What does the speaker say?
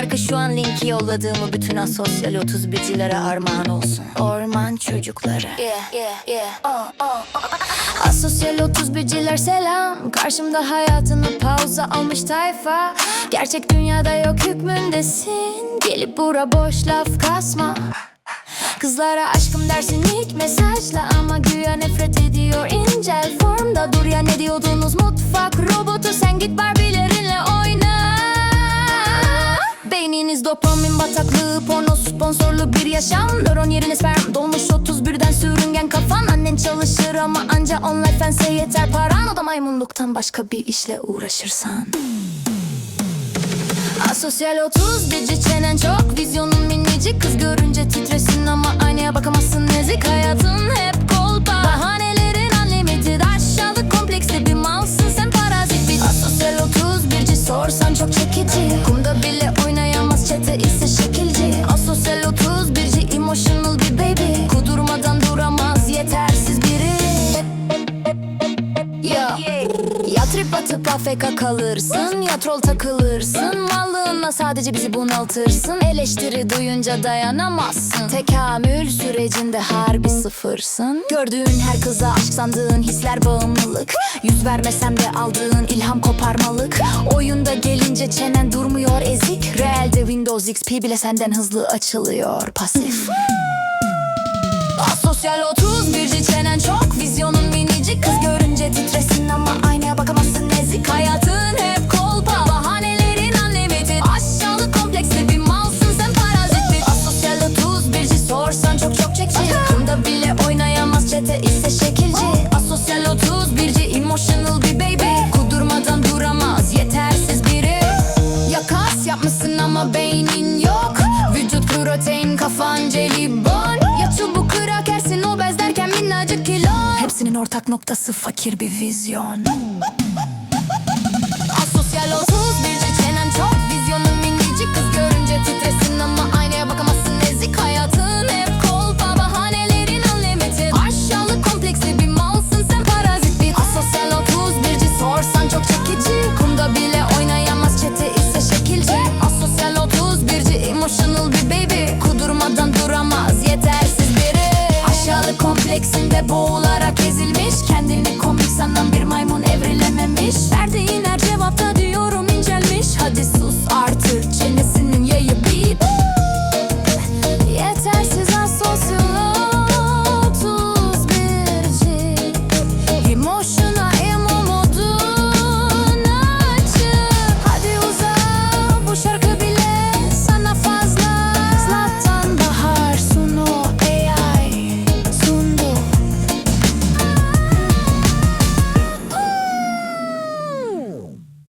şarkı şu an linki yolladığımı bütün asosyal 31'cilere armağan olsun. Orman çocukları. Yeah, yeah, yeah. Oh, oh, oh. Asosyal 31'ciler selam. Karşımda hayatını pauza almış tayfa. Gerçek dünyada yok hükmündesin. Gelip bura boş laf kasma. Kızlara aşkım dersin ilk mesajla Ama güya nefret ediyor incel formda Dur ya ne diyordunuz mutfak robotu Sen git Barbie'lerinle oyna Beyniniz dopamin bataklığı Porno sponsorlu bir yaşam. Nöron yerine sperm dolmuş 31'den sürüngen kafan. Annen çalışır ama anca online fense yeter paran. O da maymunluktan başka bir işle uğraşırsan. Asosyal 31'ci çenen çok. Vizyonun minicik kız görünce titresin Ama aynaya bakamazsın nezik Hayatın hep kolpa. Bahanelerin unlimited. Aşağılık kompleksli bir malsın sen parazit bir Asosyal 31'ci sorsan çok çekici. Kumda trip atıp afeka kalırsın. Ya troll takılırsın. Mallığınla sadece bizi bunaltırsın. Eleştiri duyunca dayanamazsın. Tekamül sürecinde harbi sıfırsın. Gördüğün her kıza aşk sandığın hisler bağımlılık. Yüz vermesem de aldığın ilham koparmalık. Oyunda gelince çenen durmuyor ezik. Realde Windows XP bile senden hızlı açılıyor pasif. Asosyal 31'ci çenen çok. Vizyonun minicik kız ise şekilci. Asosyal 31'ci emotional bir baby. Kudurmadan duramaz yetersiz biri. Ya kas yapmışsın ama beynin yok. Vücut protein kafan jelibon. Ya çubuk kırak yersin obez derken minnacık kilon. Hepsinin ortak noktası fakir bir vizyon Aşağılık kompleksinde boğularak ezilmiş. Kendini komik sanan bir maymun evrilememiş. Verdiğin her cevapta